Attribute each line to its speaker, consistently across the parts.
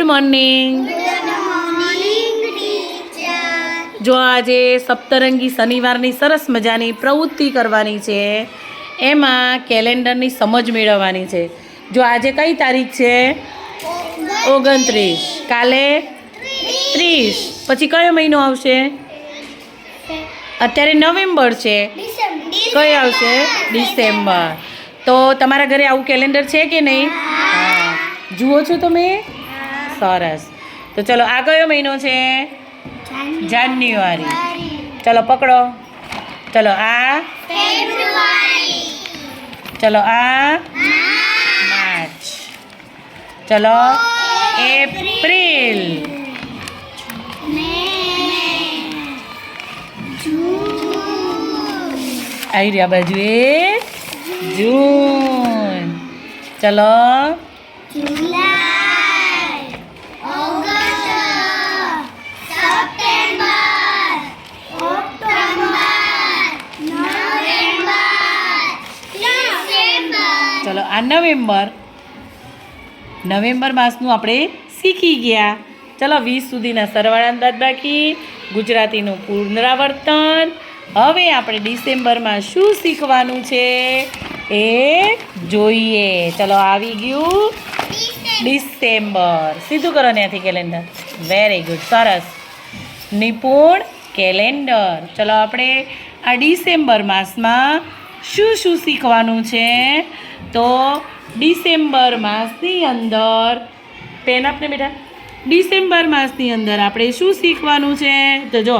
Speaker 1: Good morning જો આજે સપ્તરંગી શનિવારની સરસ મજાની પ્રવૃત્તિ કરવાની છે, એમાં કેલેન્ડરની સમજ મેળવવાની છે. જો આજે કઈ તારીખ છે? ઓગણત્રીસ. કાલે? ત્રીસ. પછી કયો મહિનો આવશે? અત્યારે નવેમ્બર છે. કયો આવશે? ડિસેમ્બર. તો તમારા ઘરે આવું કેલેન્ડર છે કે નહીં? જુઓ છો તમે? સરસ. તો ચલો, આ કયો મહિનો છે? જાન્યુઆરી. ચલો, પકડો. ચલો, આ? ચલો, આ? માર્ચ. ચલો, એપ્રિલ. આવી રહ્યા બાજુ એ જૂન. ચલો ચલો. આ નવેમ્બર નવેમ્બર માસનું આપણે શીખી ગયા. ચલો વીસ સુધીના સરવાળા બાદ બાકી. ગુજરાતીનું પુનરાવર્તન. હવે આપણે ડિસેમ્બરમાં શું શીખવાનું છે એ જોઈએ. ચલો આવી ગયું. ડિસેમ્બર. સીધું કરો ત્યાંથી કેલેન્ડર. વેરી ગુડ સરસ. નિપુણ કેલેન્ડર. ચલો આપણે આ ડિસેમ્બર માસમાં શું શું શીખવાનું છે? તો ડિસેમ્બર માસની અંદર પેન આપને બેટા? ડિસેમ્બર માસની અંદર આપણે શું શીખવાનું છે? તો જો,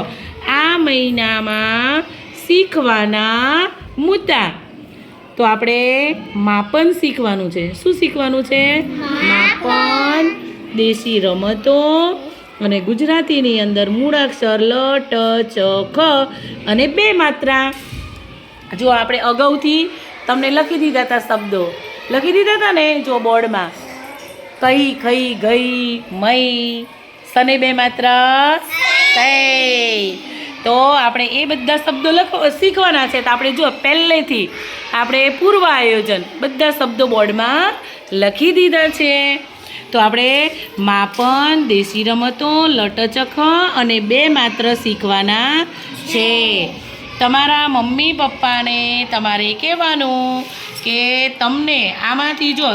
Speaker 1: આ મહિનામાં શીખવાના મુદ્દા. તો આપણે માપન શીખવાનું છે. શું શીખવાનું છે? માપન, દેશી રમતો અને ગુજરાતીની અંદર મૂળાક્ષર લ, ટ, ચ, ખ અને બે માત્રા. જો આપણે અગાઉથી તમને લખી દીધા હતા શબ્દો. લખી દીધા હતા ને જો બોર્ડમાં. કઈ, ખઈ, ગઈ, મઈ સને બે માત્ર તો આપણે એ બધા શબ્દો લખ શીખવાના છે. તો આપણે જો પહેલેથી આપણે પૂર્વ આયોજન બધા શબ્દો બોર્ડમાં લખી દીધા છે. તો આપણે માપન, દેશી રમતો લટચખ અને બે માત્ર શીખવાના છે. તમારા મમ્મી પપ્પાને તમારે કહેવાનું કે તમને આમાંથી જો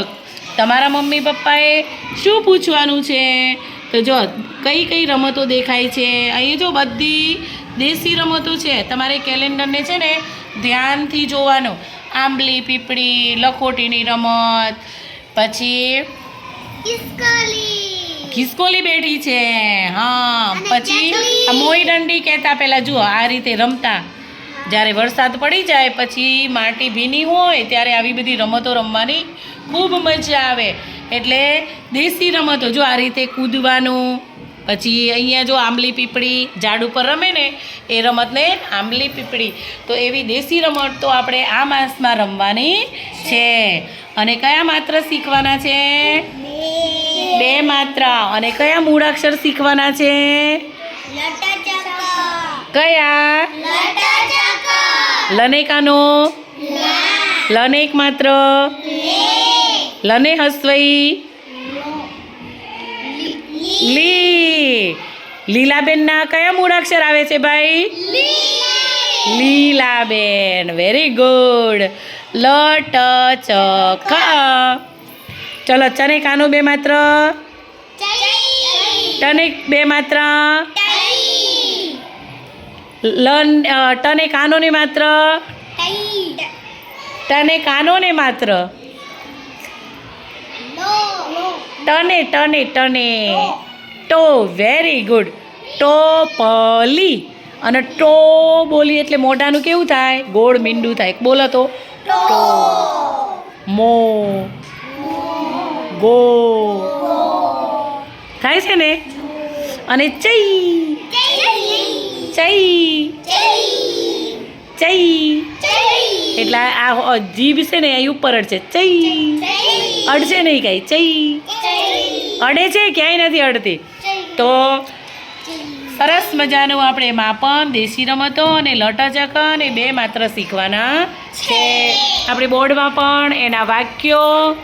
Speaker 1: તમારા મમ્મી પપ્પાએ શું પૂછવાનું છે? તો જો કઈ કઈ રમતો દેખાય છે? અહીં જો બધી દેશી રમતો છે. તમારે કેલેન્ડરને છે ને ધ્યાનથી જોવાનું. આંબલી પીપળી લખોટીની રમત પછી ખિસકોલી બેઠી છે. હા પછી મોઈ દંડી કહેતા પહેલાં જુઓ આ રીતે રમતા. જ્યારે વરસાદ પડી જાય પછી માટી ભીની હોય ત્યારે આવી બધી રમતો રમવાની ખૂબ મજા આવે. એટલે દેશી રમતો જો આ રીતે કૂદવાનું પછી અહીંયા જો આંબલી પીપળી ઝાડ ઉપર રમે ને એ રમતને આંબલી પીપળી. તો એવી દેશી રમત તો આપણે આ માસમાં રમવાની છે. અને કયા માત્ર શીખવાના છે? બે માત્ર. અને કયા મૂળાક્ષર શીખવાના છે? કયા? લનેકાનો. લનેક માત્ર. લને હસ્વઈ. લી. લીલાબેનના કયા મૂળાક્ષર આવે છે ભાઈ? લીલાબેન. વેરી ગુડ લ ટ ચ ખ. ચલો ચને કાનો બે માત્ર. ટને બે માત્ર. લન ટને કાનોને માત્ર? ટને કાનોને માત્ર? ટને ટને ટને ટો વેરી ગુડ ટોપલી. અને ટો બોલી એટલે મોઢાનું કેવું થાય? ગોળ મીંડું થાય. બોલો તો. ટો. મો. ગો. થાય છે ને? અને ચઈ. ચઈ. ચઈ. એટલે આ જીભ છે ને અહીં ઉપર અડશે. ચઈ. અડશે નહીં કાંઈ. ચઈ. અડે છે ક્યાંય નથી અડતી. તો સરસ મજાનું આપણે માપન દેશી રમતો અને લટચક અને બે માત્ર શીખવાના છે. આપણે બોર્ડમાં પણ એના વાક્યો